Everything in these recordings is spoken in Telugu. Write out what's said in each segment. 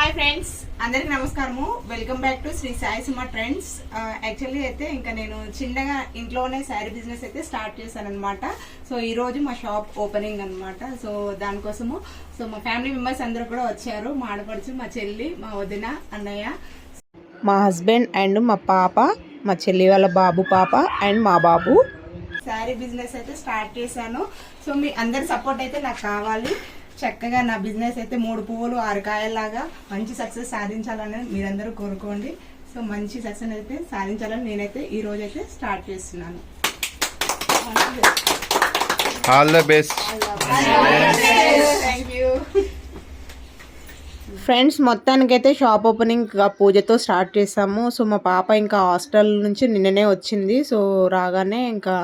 Hi friends. అందరికి నమస్కారము. Welcome back to Shri Sai Suma Trends actually అయితే ఇంకా నేను చిన్నగా ఇంట్లోనే శారీ బిజినెస్ అయితే స్టార్ట్ చేశాను అనమాట సో ఈ రోజు మా షాప్ ఓపెనింగ్ అన్నమాట. సో దానికోసము సో మా ఫ్యామిలీ మెంబర్స్ అందరూ కూడా వచ్చారు. మా ఆడపడుచు మా చెల్లి మా వదిన అన్నయ్య. మా హస్బెండ్ అండ్ మా పాప మా చెల్లి వాళ్ళ బాబు పాప అండ్ మా బాబు. శారీ బిజినెస్ అయితే స్టార్ట్ చేశాను. సో మీ అందరి సపోర్ట్ అయితే నాకు కావాలి. చక్కగా నా బిజినెస్ అయితే మూడు పువ్వులు ఆరు కాయల్లాగా మంచి సక్సెస్ సాధించాలని మీరందరూ కోరుకోండి. సో మంచి సక్సెస్ అయితే సాధించాలని నేనైతే ఈ రోజు అయితే స్టార్ట్ చేస్తున్నాను. All the best thank you friends మొత్తానికైతే షాప్ ఓపెనింగ్ పూజతో స్టార్ట్ చేసాము. సో మా పాప ఇంకా హాస్టల్ నుంచి నిన్ననే వచ్చింది. సో రాగానే ఇంకా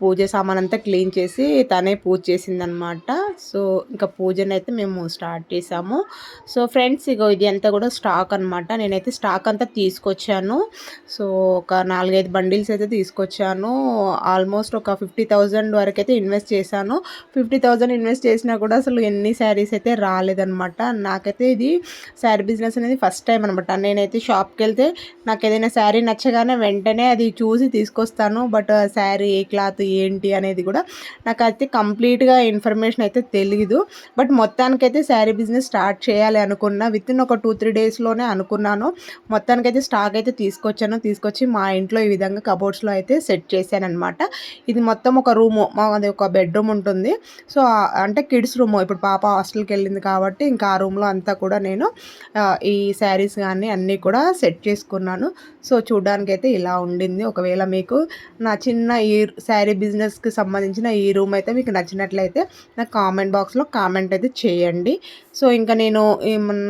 పూజ సామాన్ అంతా క్లీన్ చేసి తనే పూజ చేసిందనమాట. సో ఇంకా పూజను అయితే మేము స్టార్ట్ చేసాము. సో ఫ్రెండ్స్ ఇగో ఇది అంతా కూడా స్టాక్ అనమాట. నేనైతే స్టాక్ అంతా తీసుకొచ్చాను. సో ఒక నాలుగైదు బండిల్స్ అయితే తీసుకొచ్చాను. ఆల్మోస్ట్ ఒక ఫిఫ్టీ థౌజండ్ వరకు అయితే ఇన్వెస్ట్ చేశాను. ఫిఫ్టీ థౌజండ్ ఇన్వెస్ట్ చేసినా కూడా అసలు ఎన్ని శారీస్ అయితే రాలేదనమాట. నాకైతే ఇది శారీ బిజినెస్ అనేది ఫస్ట్ టైం అనమాట. నేనైతే షాప్కి వెళ్తే నాకు ఏదైనా శారీ నచ్చగానే వెంటనే అది చూసి తీసుకొస్తాను. బట్ శారీ ఏ క్లాత్ ఏంటి అనేది కూడా నాకు అయితే కంప్లీట్గా ఇన్ఫర్మేషన్ అయితే తెలియదు బట్ మొత్తానికైతే శారీ బిజినెస్ స్టార్ట్ చేయాలి అనుకున్నా విత్ ఇన్ ఒక టూ త్రీ డేస్లోనే అనుకున్నాను. మొత్తానికైతే స్టాక్ అయితే తీసుకొచ్చాను. తీసుకొచ్చి మా ఇంట్లో ఈ విధంగా కబోర్డ్స్లో అయితే సెట్ చేశాను అనమాట ఇది మొత్తం ఒక రూము మాది ఒక బెడ్రూమ్ ఉంటుంది. సో అంటే కిడ్స్ రూమ్. ఇప్పుడు పాప హాస్టల్కి వెళ్ళింది కాబట్టి ఇంకా ఆ రూమ్లో అంతా కూడా నేను ఈ శారీస్ కానీ అన్నీ కూడా సెట్ చేసుకున్నాను. సో చూడడానికైతే ఇలా ఉండింది. ఒకవేళ మీకు నా చిన్న ఈ శారీ బిజినెస్కి సంబంధించిన ఈ రూమ్ అయితే మీకు నచ్చినట్లయితే నాకు కామెంట్ బాక్స్లో కామెంట్ అయితే చేయండి. సో ఇంకా నేను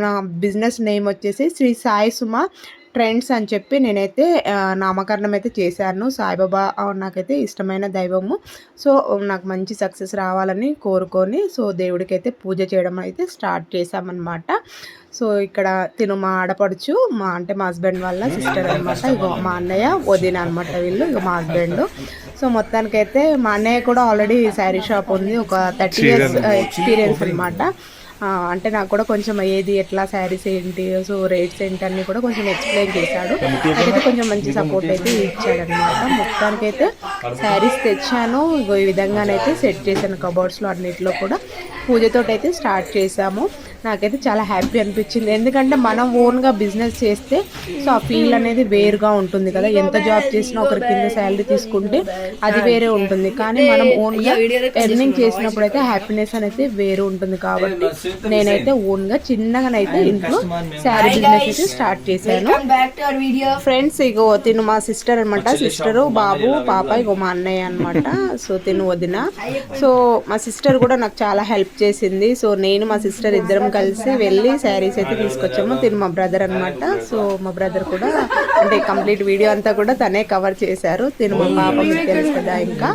నా బిజినెస్ నేమ్ వచ్చేసి శ్రీ సాయి సుమ ట్రెండ్స్ అని చెప్పి నేనైతే నామకరణం అయితే చేశాను. సాయిబాబా నాకైతే ఇష్టమైన దైవము. సో నాకు మంచి సక్సెస్ రావాలని కోరుకొని సో దేవుడికి అయితే పూజ చేయడం అయితే స్టార్ట్ చేశామన్నమాట. సో ఇక్కడ తిను మా ఆడపడుచు మా అంటే మా హస్బెండ్ వాళ్ళ సిస్టర్ అనమాట ఇగో మా అన్నయ్య వదిన అనమాట వీళ్ళు ఇగో మా హస్బెండ్. సో మొత్తానికైతే మా అన్నయ్య కూడా ఆల్రెడీ శారీ షాప్ ఉంది. ఒక థర్టీ ఇయర్స్ ఎక్స్పీరియన్స్ అనమాట అంటే నాకు కూడా కొంచెం ఏది ఎట్లా శారీస్ ఏంటి సో రేట్స్ ఏంటి అన్ని కూడా కొంచెం ఎక్స్ప్లెయిన్ చేశాడు. అయితే కొంచెం మంచి సపోర్ట్ అయితే ఇచ్చాడు అనమాట మొత్తానికైతే శారీస్ తెచ్చాను ఈ విధంగానైతే సెట్ చేశాను కబోర్డ్స్లో అన్నిటిలో కూడా. పూజతో అయితే స్టార్ట్ చేశాము. నాకైతే చాలా హ్యాపీ అనిపించింది. ఎందుకంటే మనం ఓన్గా బిజినెస్ చేస్తే సో ఆ ఫీల్ అనేది వేరుగా ఉంటుంది కదా. ఎంత జాబ్ చేసినా ఒకరి కింద శాలరీ తీసుకుంటే అది వేరే ఉంటుంది. కానీ మనం ఓన్గా ఎర్నింగ్ చేసినప్పుడు అయితే హ్యాపీనెస్ అనేది వేరు ఉంటుంది కాబట్టి నేనైతే ఓన్గా చిన్నగానైతే ఇంట్లో శారీ బిజినెస్ అయితే స్టార్ట్ చేశాను. ఫ్రెండ్స్ ఇగో తిను మా సిస్టర్ అనమాట సిస్టరు బాబు పాప ఇగో మా అన్నయ్య అనమాట సో తిను వదిన. సో మా సిస్టర్ కూడా నాకు చాలా హెల్ప్ చేసింది. సో నేను మా సిస్టర్ ఇద్దరం కలిసి వెళ్ళి శారీస్ అయితే తీసుకొచ్చాము. తిను మా బ్రదర్ అనమాట సో మా బ్రదర్ కూడా అంటే కంప్లీట్ వీడియో అంతా కూడా తనే కవర్ చేశారు. తిను మా పాప మీకు తెలుసు కదా ఇంకా.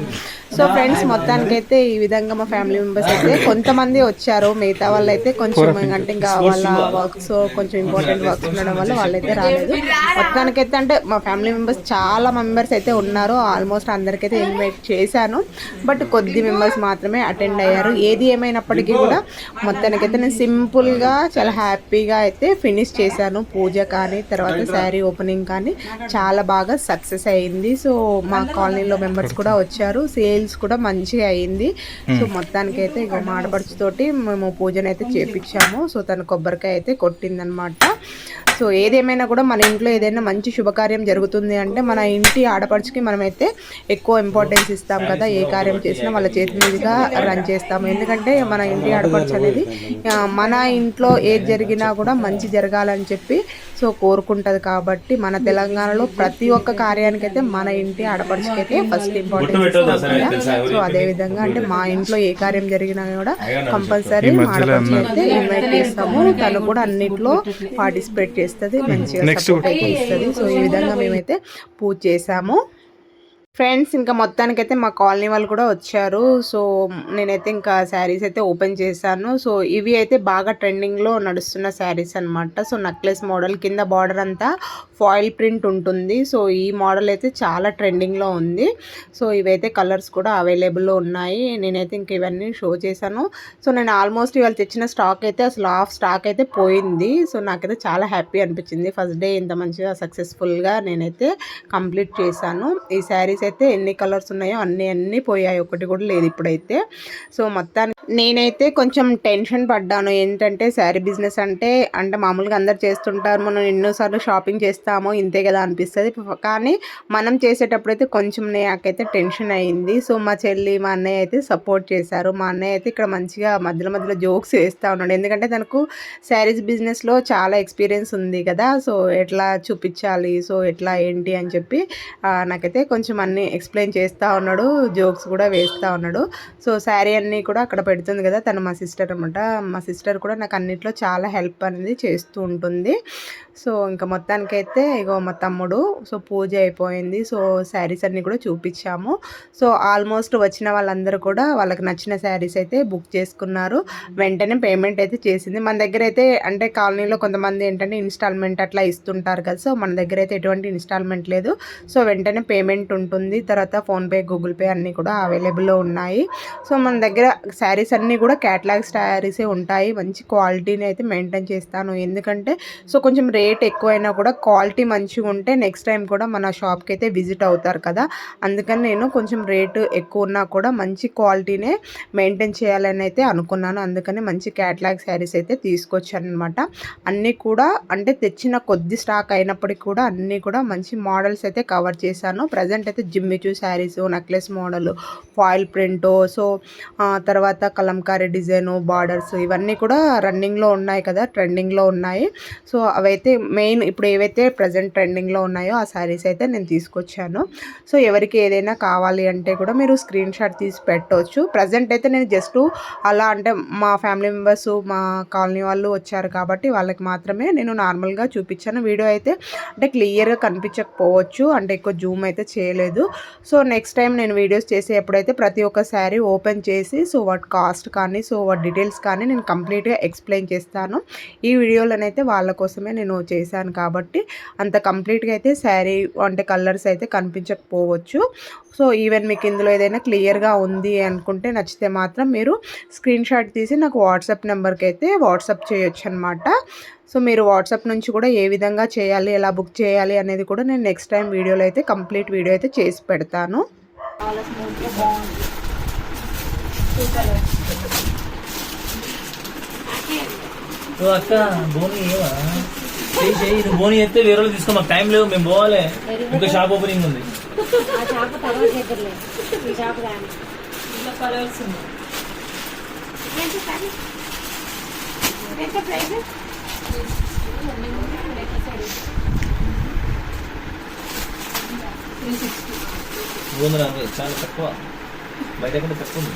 సో ఫ్రెండ్స్ మొత్తానికైతే ఈ విధంగా మా ఫ్యామిలీ మెంబర్స్ అయితే కొంతమంది వచ్చారు. మిగతా వాళ్ళు అయితే కొంచెం అంటే ఇంకా వాళ్ళ వర్క్స్ కొంచెం ఇంపార్టెంట్ వర్క్స్ ఉండడం వల్ల వాళ్ళైతే రాలేదు. మొత్తానికైతే అంటే మా ఫ్యామిలీ మెంబర్స్ చాలా మెంబర్స్ అయితే ఉన్నారు. ఆల్మోస్ట్ అందరికైతే ఇన్వైట్ చేశాను. బట్ కొద్ది మెంబర్స్ మాత్రమే అటెండ్ అయ్యారు. ఏది ఏమైనప్పటికీ కూడా మొత్తానికైతే నేను సింపుల్గా చాలా హ్యాపీగా అయితే ఫినిష్ చేశాను. పూజ కానీ తర్వాత శారీ ఓపెనింగ్ కానీ చాలా బాగా సక్సెస్ అయ్యింది సో మా కాలనీలో మెంబర్స్ కూడా వచ్చారు. సేల్స్ కూడా మంచిగా అయ్యింది సో మొత్తానికైతే ఇక మాడపడుచుతోటి మేము పూజనైతే చేపించాము. సో తను కొబ్బరికాయ అయితే కొట్టిందనమాట. సో ఏదేమైనా కూడా మన ఇంట్లో ఏదైనా మంచి శుభకార్యం జరుగుతుంది అంటే మన ఇంటి ఆడపడుచుకి మనమైతే ఎక్కువ ఇంపార్టెన్స్ ఇస్తాం కదా. ఏ కార్యం చేసినా వాళ్ళ చేతి మీదుగా రన్ చేస్తాము. ఎందుకంటే మన ఇంటి ఆడపడుచు అనేది మన ఇంట్లో ఏది జరిగినా కూడా మంచి జరగాలని చెప్పి సో కోరుకుంటుంది కాబట్టి మన తెలంగాణలో ప్రతి ఒక్క కార్యానికి అయితే మన ఇంటి ఆడపడుచుకి అయితే ఫస్ట్ ఇంపార్టెన్స్ ఇస్తాం కదా. సో అదే విధంగా అంటే మా ఇంట్లో ఏ కార్యం జరిగినా కూడా కంపల్సరీ మా ఆడపడుచు అయితే ఇన్వైట్ చేస్తాము. తను కూడా అన్నిట్లో పార్టిసిపేట్ చేస్తుంది మంచిగా సపోర్ట్ అయితే ఇస్తుంది సో ఈ విధంగా మేమైతే పూజ చేసాము. ఫ్రెండ్స్ ఇంకా మొత్తానికి అయితే మా కాలనీ వాళ్ళు కూడా వచ్చారు. సో నేనైతే ఇంకా శారీస్ అయితే ఓపెన్ చేశాను. సో ఇవి అయితే బాగా ట్రెండింగ్లో నడుస్తున్న శారీస్ అన్నమాట. సో నక్లెస్ మోడల్ కింద బార్డర్ అంతా ఫాయిల్ ప్రింట్ ఉంటుంది. సో ఈ మోడల్ అయితే చాలా ట్రెండింగ్లో ఉంది. సో ఇవైతే కలర్స్ కూడా అవైలబుల్లో ఉన్నాయి. నేనైతే ఇంక ఇవన్నీ షో చేశాను. సో నేను ఆల్మోస్ట్ ఇవాళ తెచ్చిన స్టాక్ అయితే అసలు ఆఫ్ స్టాక్ అయితే పోయింది. సో నాకైతే చాలా హ్యాపీ అనిపించింది. ఫస్ట్ డే ఇంత మంచిగా సక్సెస్ఫుల్గా నేనైతే కంప్లీట్ చేశాను. ఈ శారీస్ అయితే ఎన్ని కలర్స్ ఉన్నాయో అన్ని అన్నీ పోయాయి. ఒకటి కూడా లేదు ఇప్పుడైతే. సో మొత్తానికి నేనైతే కొంచెం టెన్షన్ పడ్డాను. ఏంటంటే శారీ బిజినెస్ అంటే అంటే మామూలుగా అందరు చేస్తుంటారు. మనం ఎన్నోసార్లు షాపింగ్ చేస్తామో ఇంతే కదా అనిపిస్తుంది. కానీ మనం చేసేటప్పుడు అయితే కొంచెం నాకైతే టెన్షన్ అయింది. సో మా చెల్లి మా అన్నయ్య అయితే సపోర్ట్ చేశారు. మా అన్నయ్య అయితే ఇక్కడ మంచిగా మధ్యలో మధ్యలో జోక్స్ వేస్తూ ఉన్నాడు. ఎందుకంటే తనకు శారీస్ బిజినెస్లో చాలా ఎక్స్పీరియన్స్ ఉంది కదా. సో ఎట్లా చూపించాలి? సో ఎట్లా ఏంటి అని చెప్పి నాకైతే కొంచెం అన్ని ఎక్స్ప్లెయిన్ చేస్తూ ఉన్నాడు. జోక్స్ కూడా వేస్తూ ఉన్నాడు. సో శారీ అన్నీ కూడా అక్కడ పెడుతుంది కదా తను మా సిస్టర్ అనమాట మా సిస్టర్ కూడా నాకు అన్నిట్లో చాలా హెల్ప్ అనేది చేస్తూ ఉంటుంది. సో ఇంకా మొత్తానికైతే ఇగో మా తమ్ముడు సో పూజ అయిపోయింది. సో శారీస్ అన్నీ కూడా చూపించాము. సో ఆల్మోస్ట్ వచ్చిన వాళ్ళందరూ కూడా వాళ్ళకి నచ్చిన శారీస్ అయితే బుక్ చేసుకున్నారు. వెంటనే పేమెంట్ అయితే చేసింది. మన దగ్గర అయితే అంటే కాలనీలో కొంతమంది ఏంటంటే ఇన్స్టాల్మెంట్ అట్లా ఇస్తుంటారు కదా సో మన దగ్గర అయితే ఎటువంటి ఇన్స్టాల్మెంట్ లేదు. సో వెంటనే పేమెంట్ ఉంటుంది. తర్వాత ఫోన్పే గూగుల్ పే అన్నీ కూడా అవైలబుల్లో ఉన్నాయి. సో మన దగ్గర శారీస్ అన్నీ కూడా క్యాటలాగ్ శారీసే ఉంటాయి. మంచి క్వాలిటీని అయితే మెయింటైన్ చేస్తాను. ఎందుకంటే సో కొంచెం రేట్ రేట్ ఎక్కువైనా కూడా క్వాలిటీ మంచిగా ఉంటే నెక్స్ట్ టైం కూడా మన షాప్కి అయితే విజిట్ అవుతారు కదా. అందుకని నేను కొంచెం రేటు ఎక్కువ ఉన్నా కూడా మంచి క్వాలిటీనే మెయింటైన్ చేయాలని అయితే అనుకున్నాను. అందుకని మంచి క్యాట్లాగ్ శారీస్ అయితే తీసుకొచ్చాను అనమాట అన్నీ కూడా అంటే తెచ్చిన కొద్ది స్టాక్ అయినప్పటికీ కూడా అన్నీ కూడా మంచి మోడల్స్ అయితే కవర్ చేశాను. ప్రజెంట్ అయితే Jimmy Choo saris necklace model foil print so తర్వాత కలంకారీ డిజైను బార్డర్స్ ఇవన్నీ కూడా రన్నింగ్లో ఉన్నాయి కదా ట్రెండింగ్లో ఉన్నాయి. సో అవైతే మెయిన్ ఇప్పుడు ఏవైతే ప్రజెంట్ ట్రెండింగ్లో ఉన్నాయో ఆ శారీస్ అయితే నేను తీసుకొచ్చాను. సో ఎవరికి ఏదైనా కావాలి అంటే కూడా మీరు స్క్రీన్ షాట్ తీసి పెట్టవచ్చు ప్రజెంట్ అయితే నేను జస్ట్ అలా అంటే మా ఫ్యామిలీ మెంబర్స్ మా కాలనీ వాళ్ళు వచ్చారు కాబట్టి వాళ్ళకి మాత్రమే నేను నార్మల్గా చూపించాను. వీడియో అయితే అంటే క్లియర్గా కనిపించకపోవచ్చు అంటే ఎక్కువ జూమ్ అయితే చేయలేదు. సో నెక్స్ట్ టైం నేను వీడియోస్ చేసే ఎప్పుడైతే ప్రతి ఒక్క శారీ ఓపెన్ చేసి సో వాటి కాస్ట్ కానీ సో వాటి డీటెయిల్స్ కానీ నేను కంప్లీట్గా ఎక్స్ప్లెయిన్ చేస్తాను. ఈ వీడియోలోనైతే వాళ్ళ కోసమే నేను చేశాను కాబట్టి అంత కంప్లీట్గా అయితే శారీ అంటే కలర్స్ అయితే కనిపించకపోవచ్చు. సో ఈవెన్ మీకు ఇందులో ఏదైనా క్లియర్గా ఉంది అనుకుంటే నచ్చితే మాత్రం మీరు స్క్రీన్ షాట్ తీసి నాకు వాట్సాప్ నెంబర్కి అయితే వాట్సాప్ చేయొచ్చు అనమాట సో మీరు వాట్సాప్ నుంచి కూడా ఏ విధంగా చేయాలి ఎలా బుక్ చేయాలి అనేది కూడా నేను నెక్స్ట్ టైం వీడియోలో అయితే కంప్లీట్ వీడియో అయితే చేసి పెడతాను. అక్క నువ్వు బోని ఎత్తే వేరే వాళ్ళు తీసుకో మాకు టైం లేవు మేము పోవాలి. ఇంకా షాప్ ఓపెనింగ్ ఉంది. ఆ తర్వాత దగ్గరలే ఈ కానీ ఎంత ప్రైస్? చాలా తక్కువ. బయట కంటే తక్కువ ఉంది.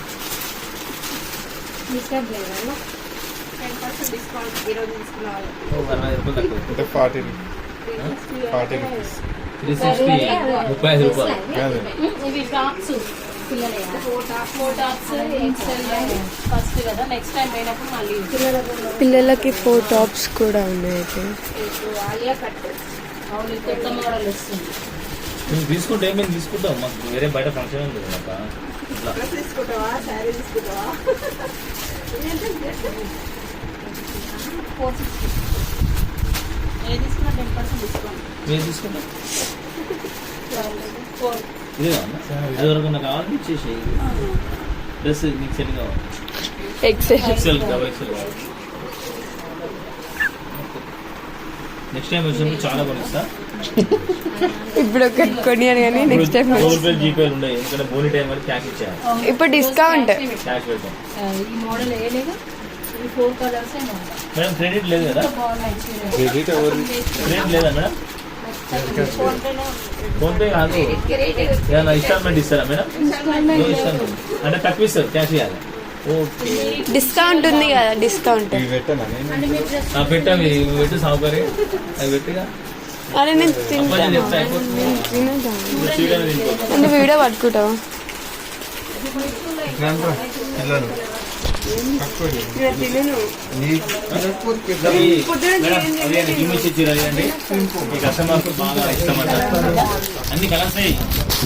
లేదు? టెన్ పర్సెంట్ డిస్కౌంట్ ఈరోజు తీసుకున్న వాళ్ళకి అంటే forty forty rupees. Three sixty ముప్పై ఐదు రూపాయలు. ఇవి టాప్స్ పిల్లలకి ఫోర్ టాప్స్ కూడా ఉన్నాయి అయితే ఇప్పుడు ఆలియా కట్ అవును కొత్త మోడల్ వస్తుంది నువ్వు తీసుకుంటే మేము తీసుకుంటాం మాకు వేరే బయట ఫంక్షన్ ఉంది కదా తీసుకుంటావా? శారీ తీసుకుంటావా? ఫోర్ సిక్స్టీ ఏ తీసుకున్నా టెన్ పర్సెంట్ డిస్కౌంట్ మీరు తీసుకుంటాం ఫోర్ ఇదే కావాలా అది వరకు నాకు కావాలి ఇచ్చేసి డ్రెస్ నీకు సెట్ కావాలి ఎక్సెల్ ఎక్సెల్ డబల్ ఎక్సెల్ కావాలి నెక్స్ట్ టైం వచ్చినప్పుడు చాలా కొనిస్తా ఇప్పుడు ఒకటి కొనియాను కానీ next time Google Pay GPay ఉన్నాయి ఎందుకంటే బోని టైం వరకు క్యాష్ ఇచ్చాను ఇప్పుడు డిస్కౌంట్ క్యాష్ పెడతాం ఈ మోడల్ ఏ లేదు ఈ ఫోర్ కలర్స్ ఏమో మేడం క్రెడిట్ లేదు కదా. క్రెడిట్ ఎవరు క్రెడిట్ లేదా మేడం? ఫోన్ పేలో ఫోన్ పే కాదు. ఏదైనా ఇన్స్టాల్మెంట్ ఇస్తారా మేడం? అంటే తక్కువ ఇస్తారు క్యాష్ ఇవ్వాలి. ఓకే డిస్కౌంట్ ఉంది కదా డిస్కౌంట్ పెట్టానా? పెట్టు సౌకర్యం అవి పెట్టిగా? అరే నేను తింటాను. నువ్వు వీడియో పట్టుకుంటావు? కస్టమర్స్ బాగా ఇష్టపడతారు అన్ని కలర్స్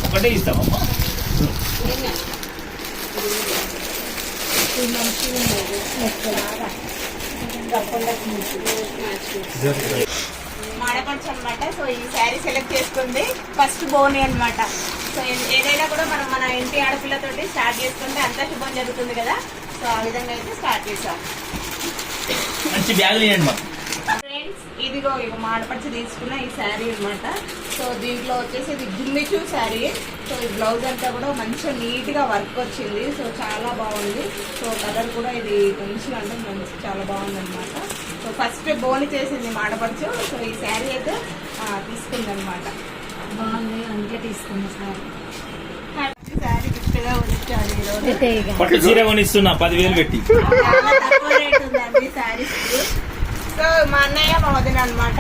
ఒకటే ఇస్తామమ్మా మాడపడుచు అనమాట సో ఈ శారీ సెలెక్ట్ చేసుకుంది ఫస్ట్ బోని అనమాట సో ఏదైనా కూడా మనం మన ఇంటి ఆడపిల్లతోటి స్టార్ట్ చేసుకుంటే అంతా శుభం జరుగుతుంది కదా. సో ఆ విధంగా అయితే స్టార్ట్ చేసాం మంచి బ్యాగులు ఇవ్వండి మాకు. ఫ్రెండ్స్ ఇదిగో ఇక మాడపడిచి తీసుకున్న ఈ శారీ అన్నమాట. సో దీంట్లో వచ్చేసి ఇది జిమ్మిచూ శారీ. సో ఈ బ్లౌజ్ అంతా కూడా మంచిగా నీట్గా వర్క్ వచ్చింది. సో చాలా బాగుంది. సో కలర్ కూడా ఇది మంచిగా అంటే మంచి చాలా బాగుంది అనమాట సో ఫస్ట్ బోని చేసింది మాడపడుచు సో ఈ శారీ అయితే తీసుకుంది అనమాట బాగుంది. అందుకే తీసుకున్నా సార్ శారీ. పట్టు చీర కొనిస్తున్నా పదివేలు పెట్టి. సో మా అన్నయ్య మా వదిన అనమాట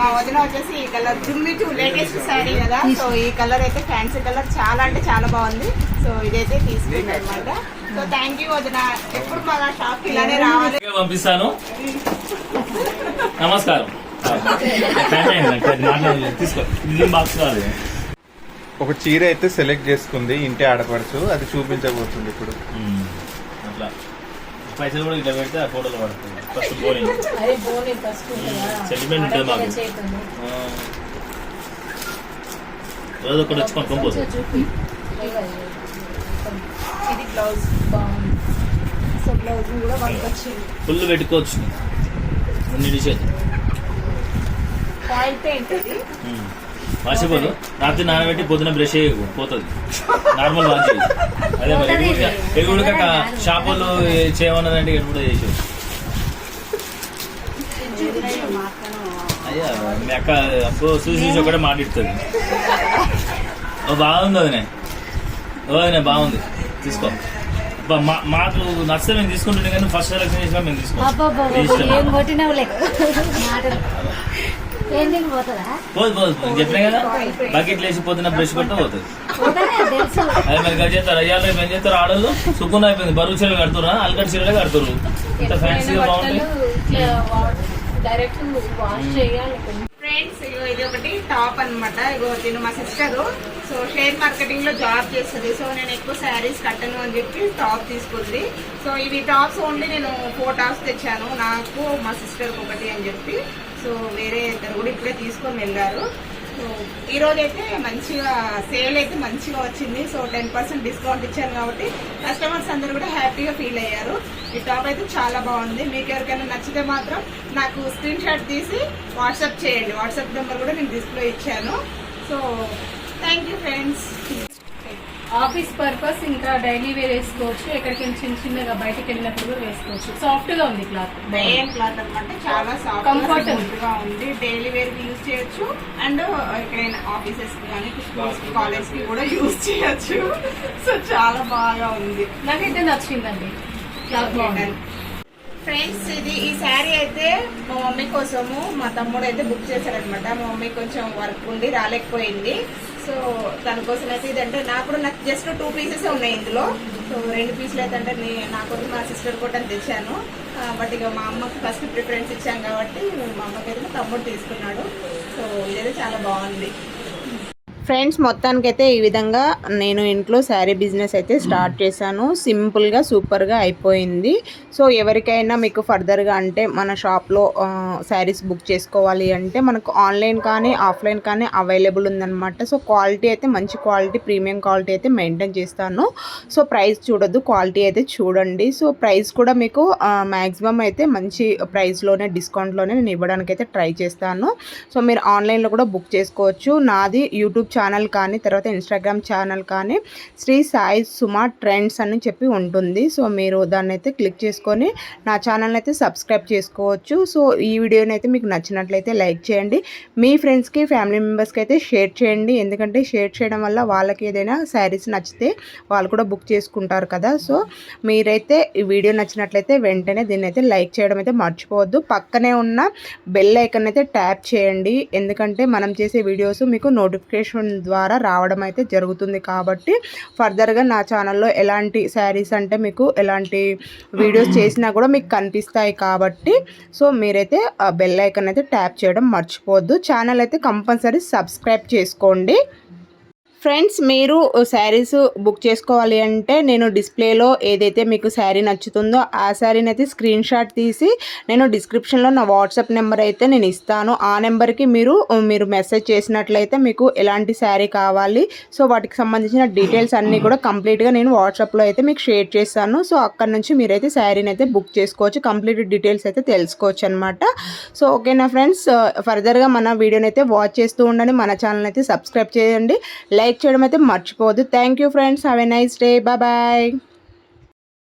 మా వదిన వచ్చేసి ఈ కలర్ దుమ్మిచు లేటెస్ట్ శారీ కదా. సో ఈ కలర్ అయితే ఫ్యాన్సీ కలర్. చాలా అంటే చాలా బాగుంది. సో ఇదైతే తీసుకుంది అనమాట సో థ్యాంక్ యూ వదిన. ఎప్పుడు మా షాప్ ఇలానే రావాలి. పంపిస్తాను. నమస్కారం. తీసుకో. బాక్స్ కాదు. ఒక చీర అయితే సెలెక్ట్ చేసుకుంది ఇంటి ఆడపడుచు అది చూపించబోతుంది ఇప్పుడు. అట్లా. పైసలు కూడా ఇట్లా పెడితే ఆ ఫోటోలు పడుతుంది. ఫస్ట్ బోరింగ్ సెంటిమెంట్ ఉంటుంది మాకు. రోజు ఒకటి వచ్చి ఇది బ్లౌజ్ సో బ్లౌజ్ కూడా ఫుల్ పెట్టుకోవచ్చు. అన్ని డిషెస్ పాయింట్ ఏంటిది మర్చిపోదు రాత్రి నానబెట్టి పొద్దున బ్రష్ చేయకు పోతుంది. నార్మల్ వాష్ చేయి అదే మరి ఎగుడుక ఎగుడుక షాపుల్లో చేయమన్నదంటే ఎప్పుడు చేసి అయ్యా మీ అక్క అప్పు చూసి చూసి ఒకటే మాట్లాడుతుంది. ఓ బాగుంది అదినే ఓ అదినే బాగుంది. తీసుకో. మాకు నచ్చితే మేము తీసుకుంటుండే కానీ ఫస్ట్ సెలెక్షన్ చేసినా మేము తీసుకోం. పోదు పోదు. నేను చెప్పినా కదా బకెట్ లేచి పొద్దున బ్రష్ కొట్ట పోతుంది. అది మరి చేస్తారు అయ్యాలో ఏం చేస్తారు ఆడళ్ళు? సుక్కున అయిపోయింది. బరువు చీరలు కడుతురా అల్కటి చీరలే కడుతురు ఇంత ఫ్యాన్సీగా చేయాలి. ఫ్రెండ్స్ ఇగో ఇది ఒకటి టాప్ అన్నమాట. ఇగో నేను మా సిస్టర్ సో షేర్ మార్కెటింగ్లో జాబ్ చేస్తుంది. సో నేను ఎక్కువ శారీస్ కట్టను అని చెప్పి టాప్ తీసుకుంది. సో ఇవి టాప్స్ ఓన్లీ నేను ఫోర్ టాప్స్ తెచ్చాను. నాకు మా సిస్టర్ ఒకటి అని చెప్పి. సో వేరే ఇద్దరు కూడా ఇప్పుడే తీసుకొని వెళ్ళారు. సో ఈరోజు అయితే మంచిగా సేల్ అయితే మంచిగా వచ్చింది. సో టెన్ పర్సెంట్ డిస్కౌంట్ ఇచ్చాను కాబట్టి కస్టమర్స్ అందరూ కూడా హ్యాపీగా ఫీల్ అయ్యారు. ఈ టాప్ అయితే చాలా బాగుంది. మీకు ఎవరికైనా నచ్చితే మాత్రం నాకు స్క్రీన్ షాట్ తీసి వాట్సాప్ చేయండి. వాట్సాప్ నెంబర్ కూడా నేను డిస్ప్లే ఇచ్చాను. So thank you friends office purpose ఇంకా డైలీ వేర్ వేసుకోవచ్చు ఎక్కడికైనా చిన్న చిన్నగా బయటకు వెళ్ళినప్పుడు కూడా వేసుకోవచ్చు. సాఫ్ట్గా ఉంది క్లాత్. బేయన్ క్లాత్ అనమాట చాలా సాఫ్ట్ Comfortable. గా ఉంది. డైలీ వేర్కి యూజ్ చేయొచ్చు అండ్ ఎక్కడైనా ఆఫీసెస్కి కానీ స్కూల్స్కి కాలేజ్కి కూడా యూజ్ చేయొచ్చు. సో చాలా బాగా ఉంది. నాకైతే నచ్చిందండి. క్లాత్ బాగుంది. ఫ్రెండ్స్ ఇది ఈ శారీ అయితే మా మమ్మీ కోసము మా తమ్ముడు అయితే బుక్ చేశారనమాట మా మమ్మీ కొంచెం వర్క్ ఉండి రాలేకపోయింది. సో దానికోసం అయితే ఇదంటే నాకు కూడా నాకు జస్ట్ టూ పీసెస్ ఉన్నాయి ఇందులో. సో రెండు పీసులు అయితే అంటే నే- నా కోసం మా సిస్టర్ కూడా తెచ్చాను. బట్ ఇక మా అమ్మకి ఫస్ట్ ప్రిఫరెన్స్ ఇచ్చాం కాబట్టి మా అమ్మకి అయితే తమ్ముడు తీసుకున్నాడు. సో ఇదైతే చాలా బాగుంది. ఫ్రెండ్స్ మొత్తానికైతే ఈ విధంగా నేను ఇంట్లో శారీ బిజినెస్ అయితే స్టార్ట్ చేశాను. సింపుల్గా సూపర్గా అయిపోయింది. సో ఎవరికైనా మీకు ఫర్దర్గా అంటే మన షాప్లో శారీస్ బుక్ చేసుకోవాలి అంటే మనకు ఆన్లైన్ కానీ ఆఫ్లైన్ కానీ అవైలబుల్ ఉందన్నమాట. సో క్వాలిటీ అయితే మంచి క్వాలిటీ ప్రీమియం క్వాలిటీ అయితే మెయింటైన్ చేస్తాను. సో ప్రైస్ చూడొద్దు క్వాలిటీ అయితే చూడండి. సో ప్రైస్ కూడా మీకు మ్యాక్సిమం అయితే మంచి ప్రైస్లోనే డిస్కౌంట్లోనే నేను ఇవ్వడానికి అయితే ట్రై చేస్తాను. సో మీరు ఆన్లైన్లో కూడా బుక్ చేసుకోవచ్చు. నాది యూట్యూబ్ ఛానల్ కానీ తర్వాత ఇన్స్టాగ్రామ్ ఛానల్ కానీ శ్రీ సాయి సుమా ట్రెండ్స్ అని చెప్పి ఉంటుంది. సో మీరు దాన్ని అయితే క్లిక్ చేసుకొని నా ఛానల్ అయితే సబ్స్క్రైబ్ చేసుకోవచ్చు. సో ఈ వీడియోని అయితే మీకు నచ్చినట్లయితే లైక్ చేయండి. మీ ఫ్రెండ్స్కి ఫ్యామిలీ మెంబర్స్కి అయితే షేర్ చేయండి. ఎందుకంటే షేర్ చేయడం వల్ల వాళ్ళకి ఏదైనా శారీస్ నచ్చితే వాళ్ళు కూడా బుక్ చేసుకుంటారు కదా. సో మీరైతే ఈ వీడియో నచ్చినట్లయితే వెంటనే దీన్ని అయితే లైక్ చేయడం అయితే మర్చిపోవద్దు. పక్కనే ఉన్న బెల్ ఐకన్ అయితే ట్యాప్ చేయండి. ఎందుకంటే మనం చేసే వీడియోస్ మీకు నోటిఫికేషన్ ద్వారా రావడం అయితే జరుగుతుంది కాబట్టి ఫర్దర్గా నా ఛానల్లో ఎలాంటి శారీస్ అంటే మీకు ఎలాంటి వీడియోస్ చేసినా కూడా మీకు కనిపిస్తాయి కాబట్టి సో మీరైతే ఆ బెల్ ఐకన్ అయితే ట్యాప్ చేయడం మర్చిపోవద్దు. ఛానల్ అయితే కంపల్సరీ సబ్స్క్రైబ్ చేసుకోండి. ఫ్రెండ్స్ మీరు శారీస్ బుక్ చేసుకోవాలి అంటే నేను డిస్ప్లేలో ఏదైతే మీకు శారీ నచ్చుతుందో ఆ శారీని అయితే స్క్రీన్ షాట్ తీసి నేను డిస్క్రిప్షన్లో నా వాట్సాప్ నెంబర్ అయితే నేను ఇస్తాను. ఆ నెంబర్కి మీరు మీరు మెసేజ్ చేసినట్లయితే మీకు ఎలాంటి శారీ కావాలి. సో వాటికి సంబంధించిన డీటెయిల్స్ అన్నీ కూడా కంప్లీట్గా నేను వాట్సాప్లో అయితే మీకు షేర్ చేస్తాను. సో అక్కడ నుంచి మీరైతే శారీని అయితే బుక్ చేసుకోవచ్చు. కంప్లీట్ డీటెయిల్స్ అయితే తెలుసుకోవచ్చు అనమాట సో ఓకేనా ఫ్రెండ్స్? ఫర్దర్గా మన వీడియోని అయితే వాచ్ చేస్తూ ఉండండి. మన ఛానల్ అయితే సబ్స్క్రైబ్ చేయండి. లైక్ చేయడం అయితే మర్చిపోవద్దు. Thank you friends have a nice day bye